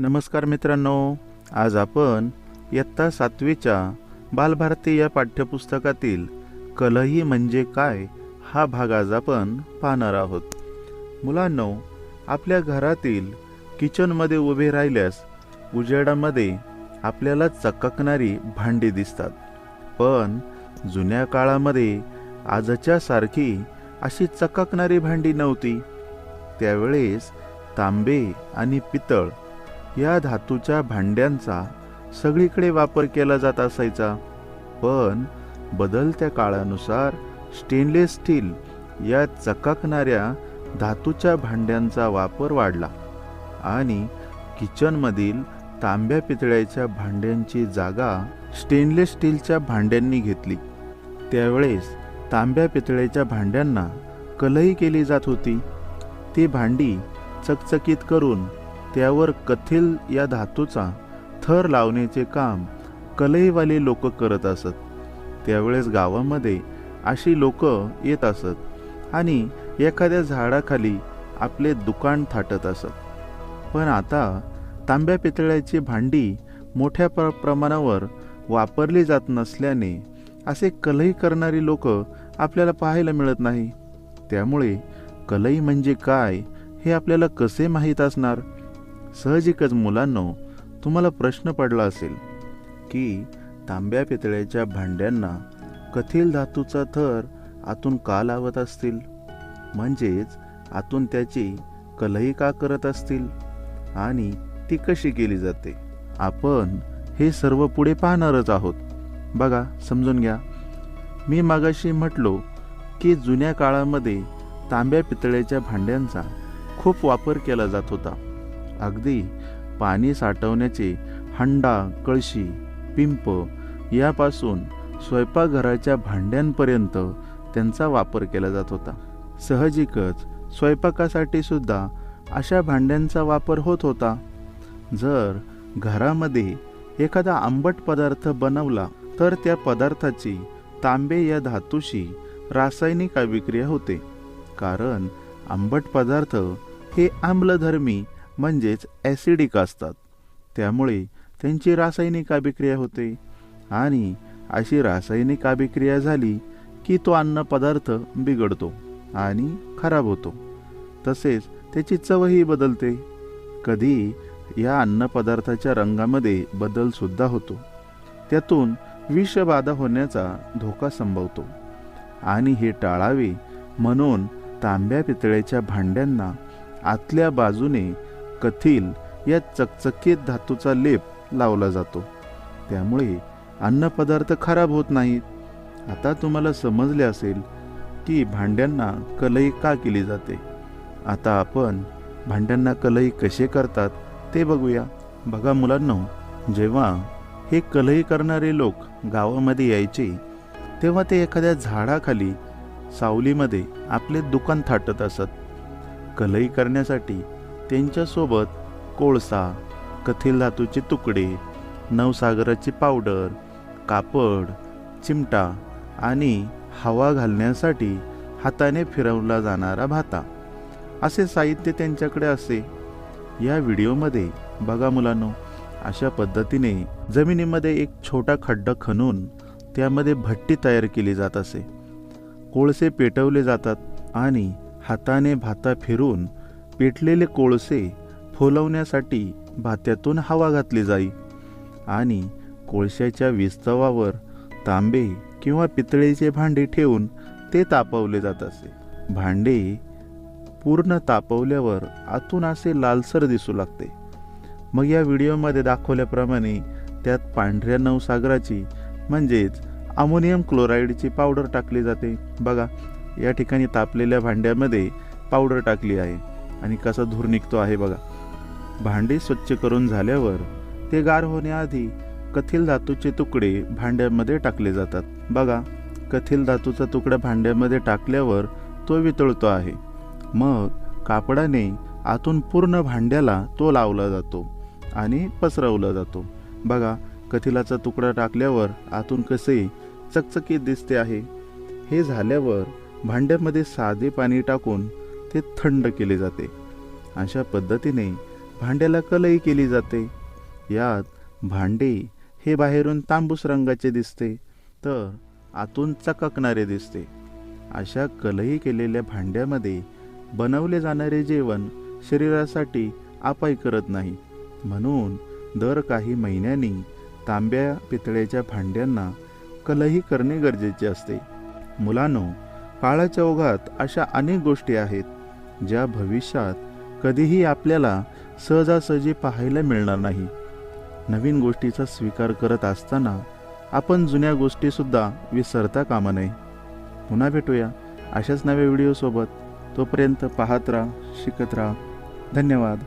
नमस्कार मित्रांनो आज आपण इयत्ता सातवीच्या बालभारती या पाठ्यपुस्तकातील कलही म्हणजे काय हा भाग आज आपण पाहणार आहोत. मुलांनो आपल्या घरातील किचनमध्ये उभे राहिल्यास उजेडामध्ये आपल्याला चकाकणारी भांडी दिसतात. पण जुन्या काळामध्ये आजच्या सारखी अशी चकाकणारी भांडी नव्हती. त्यावेळेस तांबे आणि पितळ या धातूच्या भांड्यांचा सगळीकडे वापर केला जात असायचा. पण बदलत्या काळानुसार स्टेनलेस स्टील या चकाकणाऱ्या धातूच्या भांड्यांचा वापर वाढला आणि किचनमधील तांब्या पितळ्याच्या भांड्यांची जागा स्टेनलेस स्टीलच्या भांड्यांनी घेतली. त्यावेळेस तांब्या पितळ्याच्या भांड्यांना कलही केली जात होती. ती भांडी चकचकीत करून त्यावर कथील या धातूचा थर लावण्याचे काम कलईवाले लोक करत असत. त्यावेळेस गावामध्ये अशी लोक येत असत आणि एखाद्या झाडाखाली आपले दुकान थाटत असत. पण आता तांब्या पितळ्याची भांडी मोठ्या प्र प्रमाणावर वापरली जात नसल्याने असे कलई करणारी लोक आपल्याला पाहायला मिळत नाही. त्यामुळे कलई म्हणजे काय हे आपल्याला कसे माहीत असणार? सहजिकच मुलांनो तुम्हाला प्रश्न पडला असेल की तांब्या पितळ्याच्या भांड्यांना कथील धातूचा थर आतून का लावत असतील? म्हणजेच आतून त्याची कलही का करत असतील? आणि ती कशी केली जाते? आपण हे सर्व पुढे पाहणारच आहोत. बघा समजून घ्या. मी मागाशी म्हटलो की जुन्या काळामध्ये तांब्या पितळ्याच्या भांड्यांचा खूप वापर केला जात होता. अगदी पाणी साठवण्याचे हंडा कळशी पिंप यापासून स्वयंपाकघराच्या भांड्यांपर्यंत त्यांचा वापर केला जात होता. सहजिकच स्वयंपाकासाठी सुद्धा अशा भांड्यांचा वापर होत होता. जर घरामध्ये एखादा आंबट पदार्थ बनवला तर त्या पदार्थाची तांबे या धातूशी रासायनिक अभिक्रिया होते. कारण आंबट पदार्थ हे आम्लधर्मी म्हणजेच ॲसिडिक असतात. त्यामुळे त्यांची रासायनिक अभिक्रिया होते. आणि अशी रासायनिक अभिक्रिया झाली की तो अन्न पदार्थ बिघडतो आणि खराब होतो. तसेच त्याची चवही बदलते. कधी या अन्नपदार्थाच्या रंगामध्ये बदलसुद्धा होतो. त्यातून विषबाधा होण्याचा धोका संभवतो. आणि हे टाळावे म्हणून तांब्या पितळ्याच्या भांड्यांना आतल्या बाजूने कथील या चकचकीत धातूचा लेप लावला जातो. त्यामुळे अन्नपदार्थ खराब होत नाहीत. आता तुम्हाला समजले असेल की भांड्यांना कलई का केली जाते? आता आपण भांड्यांना कलई कसे करतात ते बघूया. बघा मुलांनो जेव्हा हे कलई करणारे लोक गावामध्ये यायचे तेव्हा ते एखाद्या झाडाखाली सावलीमध्ये आपले दुकान थाटत असत. कलई करण्यासाठी त्यांच्यासोबत कोळसा कथील धातूचे तुकडे नवसागराची पावडर कापड चिमटा आणि हवा घालण्यासाठी हाताने फिरवला जाणारा भाता. असे साहित्य त्यांच्याकडे असे. या व्हिडिओमध्ये बघा मुलांनो अशा पद्धतीने जमिनीमध्ये एक छोटा खड्डा खणून त्यामध्ये भट्टी तयार केली जात असे. कोळसे पेटवले जातात आणि हाताने भाता फिरून पेटलेले कोळसे फुलवण्यासाठी भात्यातून हवा घातली जाई. आणि कोळशाच्या विस्तवावर तांबे किंवा पितळेचे भांडे ठेवून ते तापवले जात असे. भांडे पूर्ण तापवल्यावर आतून असे लालसर दिसू लागते. मग या व्हिडिओमध्ये दाखवल्याप्रमाणे त्यात पांढऱ्या नवसागराची म्हणजेच अमोनियम क्लोराईडची पावडर टाकली जाते. बघा या ठिकाणी तापलेल्या भांड्यामध्ये पावडर टाकली आहे. आणि कसा धूर निघतो आहे बघा. भांडे स्वच्छ करून झाल्यावर ते गार होण्याआधी कथील धातूचे तुकडे भांड्यामध्ये टाकले जातात. बघा कथील धातूचा तुकडा भांड्यामध्ये टाकल्यावर तो वितळतो आहे. मग कापडाने आतून पूर्ण भांड्याला तो लावला जातो आणि पसरवला जातो. बघा कथिलाचा तुकडा टाकल्यावर आतून कसे चकचकीत दिसते आहे. हे झाल्यावर भांड्यामध्ये साधे पाणी टाकून ते थंड केले जाते. अशा पद्धतीने भांड्याला कलई केली जाते. यात भांडे हे बाहेरून तांबूस रंगाचे दिसते तर आतून चककणारे दिसते. अशा कलई केलेल्या भांड्यामध्ये बनवले जाणारे जेवण शरीरासाठी अपाय करत नाही. म्हणून दर काही महिन्यांनी तांब्या पितळ्याच्या भांड्यांना कलही करणे गरजेचे असते. मुलांनो काळाच्या ओघात अशा अनेक गोष्टी आहेत. ज्या भविष्यात कधीही आपल्याला सहजासहजी पाहायला मिळणार नाही. नवीन गोष्टीचा स्वीकार करत असताना आपण जुन्या गोष्टीसुद्धा विसरता कामा नये. पुन्हा भेटूया अशाच नव्या व्हिडिओसोबत. तोपर्यंत पाहत राहा शिकत राहा. धन्यवाद.